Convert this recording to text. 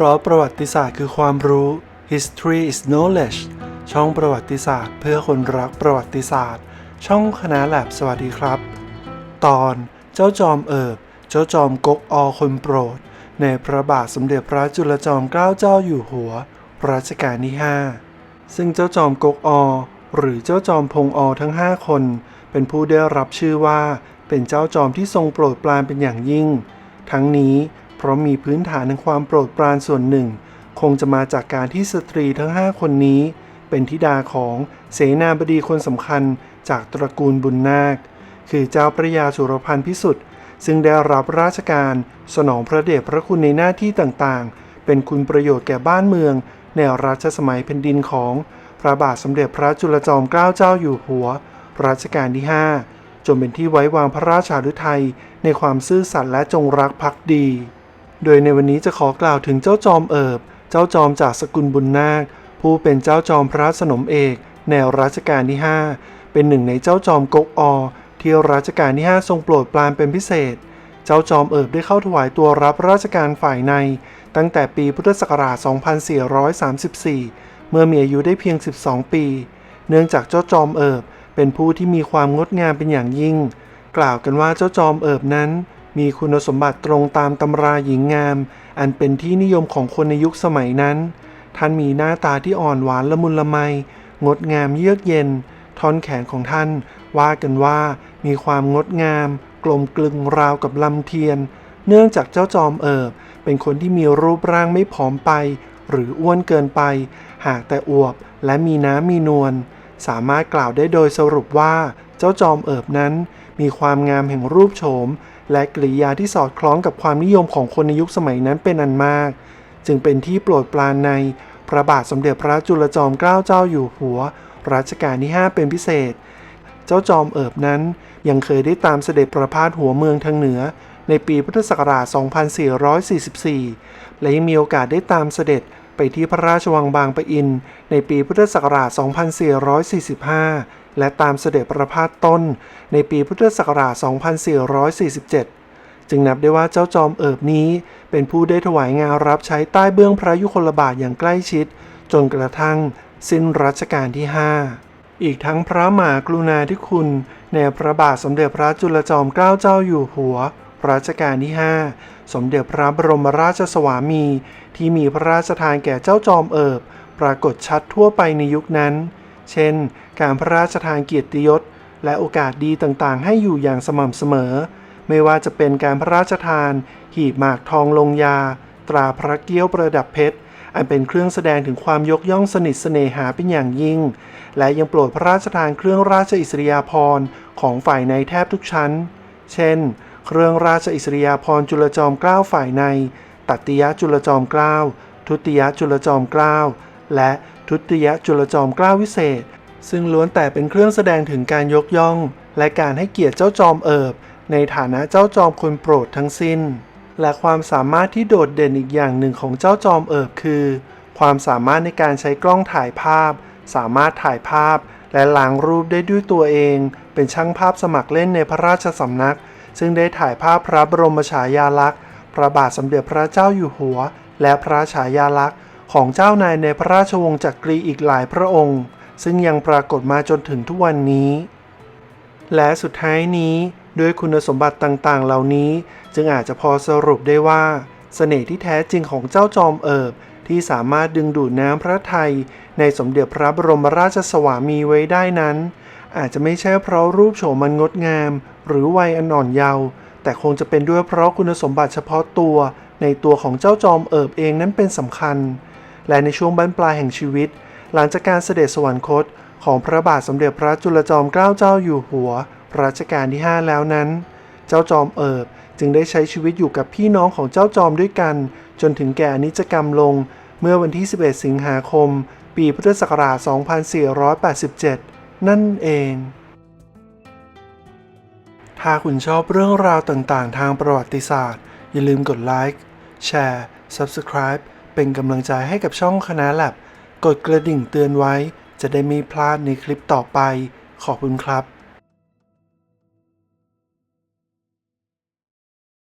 เพราะประวัติศาสตร์คือความรู้ history is knowledge ช่องประวัติศาสตร์ เพื่อคนรักประวัติศาสตร์ ช่องคณะแลบสวัสดีครับ ตอนเจ้าจอมเอิบ เจ้าจอมกกอคนโปรด ในพระบาทสมเด็จพระจุลจอมเกล้าเจ้าอยู่หัวรัชกาลที่ 5 ซึ่งเจ้าจอมกกอ หรือเจ้าจอมพงอทั้ง 5 คน เป็นผู้ได้รับชื่อว่าเป็นเจ้าจอมที่ทรงโปรดปรานเป็นอย่างยิ่ง ทั้งนี้ เพราะมีพื้นฐานในความโปรดปรานส่วนหนึ่ง คงจะมาจากการที่สตรีทั้ง 5 คนนี้ เป็นธิดาของเสนาบดีคนสำคัญจากตระกูลบุญนาค คือเจ้าพระยาสุรพันธ์พิสุทธิ์ซึ่งได้รับราชการสนองพระเดชพระคุณในหน้าที่ต่างๆ เป็นคุณประโยชน์แก่บ้านเมือง ในรัชสมัยแผ่นดินของพระบาทสมเด็จพระจุลจอมเกล้าเจ้าอยู่หัว รัชกาลที่ 5 จนเป็นที่ไว้วางพระราชาฤทัยในความซื่อสัตย์และจงรักภักดี โดยในวันนี้จะขอกล่าวถึงเจ้าจอมเอิบ เจ้าจอมจากสกุลบุญนาค ผู้เป็นเจ้าจอมพระสนมเอกในวรัชกาลที่ 5 เป็นหนึ่งในเจ้าจอมกกอ ที่รัชกาลที่ 5 ทรงโปรดปรานเป็นพิเศษ เจ้าจอมเอิบได้เข้าถวายตัวรับราชการฝ่ายใน ตั้งแต่ปีพุทธศักราช 2434 เมื่อมีอายุได้เพียง 12 ปี เนื่องจากเจ้าจอมเอิบเป็นผู้ที่มีความงดงามเป็นอย่างยิ่ง กล่าวกันว่าเจ้าจอมเอิบนั้น มีคุณสมบัติตรงตามตำราหญิงงาม อันเป็นที่นิยมของคนในยุคสมัยนั้น ท่านมีหน้าตาที่อ่อนหวานละมุนละไม งดงามเยือกเย็น ท่อนแขนของท่าน ว่ากันว่ามีความงดงาม กลมกลึงราวกับลำเทียน เนื่องจากเจ้าจอมเอิบ เป็นคนที่มีรูปร่างไม่ผอมไป หรืออ้วนเกินไป หากแต่อวบและมีน้ำมีนวลสามารถกล่าวได้โดยสรุปว่าเจ้าจอมเอิบนั้น มีความงามแห่งรูปโฉม และกริยาที่สอดคล้องกับความนิยมของคนในยุคสมัยนั้นเป็นอันมาก จึงเป็นที่โปรดปรานในพระบาทสมเด็จพระจุลจอมเกล้าเจ้าอยู่หัว รัชกาลที่ 5 เป็นพิเศษ เจ้าจอมเอิบนั้นยังเคยได้ตามเสด็จประพาสหัวเมืองทางเหนือ ในปีพุทธศักราช 2444 และยังมีโอกาสได้ตามเสด็จไปที่พระราชวังบางปะอิน ในปีพุทธศักราช 2445 และตามเสด็จประพาสต้นในปีพุทธศักราช 2447 จึงนับได้ว่าเจ้าจอมเอิบนี้ เป็นผู้ได้ถวายงานรับใช้ใต้เบื้องพระยุคลบาทอย่างใกล้ชิด จนกระทั่งสิ้นรัชกาลที่ 5 อีกทั้งพระมหากรุณาธิคุณ ในพระบาทสมเด็จพระจุลจอมเกล้าเจ้าอยู่หัวรัชกาลที่ 5 สมเด็จพระบรมราชสวามี ที่มีพระราชทานแก่เจ้าจอมเอิบ ปรากฏชัดทั่วไปในยุคนั้น เช่น การพระราชทานเกียรติยศ และโอกาสดีต่างๆ ให้อยู่อย่างสม่ำเสมอ ไม่ว่าจะเป็นการพระราชทาน หีบหมากทองลงยา ตราพระเกี้ยวประดับเพชรอันเป็นเครื่องแสดงถึงความยกย่องสนิทเสน่หาเป็นอย่างยิ่ง และยังโปรดพระราชทานเครื่องราชอิสริยาภรณ์ของฝ่ายในแทบทุกชั้น เช่น เครื่องราชอิสริยาภรณ์จุลจอมเกล้าฝ่ายใน ตัติยจุลจอมเกล้า ทุติยจุลจอมเกล้า และ ทุติยจุลจอมเกล้าวิเศษ ซึ่งล้วนแต่เป็นเครื่องแสดงถึงการยกย่อง และการให้เกียรติเจ้าจอมเอิบ ในฐานะเจ้าจอมคนโปรดทั้งสิ้น และความสามารถที่โดดเด่นอีกอย่างหนึ่งของเจ้าจอมเอิบคือ ความสามารถในการใช้กล้องถ่ายภาพ สามารถถ่ายภาพ และล้างรูปได้ด้วยตัวเอง เป็นช่างภาพสมัครเล่นในพระราชสำนัก ซึ่งได้ถ่ายภาพพระบรมฉายาลักษณ์ พระบาทสมเด็จพระเจ้าอยู่หัว และพระฉายาลักษณ์ ของเจ้านายในพระราชวงศ์จักรีอีกหลายพระองค์ ซึ่งยังปรากฏมาจนถึงทุกวันนี้ และสุดท้ายนี้ด้วยคุณสมบัติต่างๆ เหล่านี้จึงอาจจะพอสรุปได้ว่าเสน่ห์ที่แท้จริงของเจ้าจอมเอิบที่สามารถดึงดูดน้ำพระทัยในสมเด็จพระบรมราชสวามีไว้ได้นั้น อาจจะไม่ใช่เพราะรูปโฉมมันงดงาม หรือวัยอันอ่อนเยาว์แต่คงจะเป็นด้วยเพราะคุณสมบัติเฉพาะตัว ในตัวของเจ้าจอมเอิบเองนั้นเป็นสำคัญ และในช่วงบั้นปลายแห่งชีวิต หลังจากการเสด็จสวรรคตของพระบาทสมเด็จพระจุลจอมเกล้าเจ้าอยู่หัวรัชกาลที่ 5 แล้วนั้น เจ้าจอมเอิบจึงได้ใช้ชีวิตอยู่กับพี่น้องของเจ้าจอมด้วยกัน จนถึงแก่อนิจกรรมลง เมื่อวันที่ 11 สิงหาคม ปีพุทธศักราช 2487 นั่นเอง ถ้าคุณชอบเรื่องราวต่างๆ ทางประวัติศาสตร์ อย่าลืมกดไลค์แชร์ Subscribe เป็นกำลังใจให้กับช่องคณะแลบกดกระดิ่งเตือนไว้ จะได้ไม่พลาดในคลิปต่อไป ขอบคุณครับ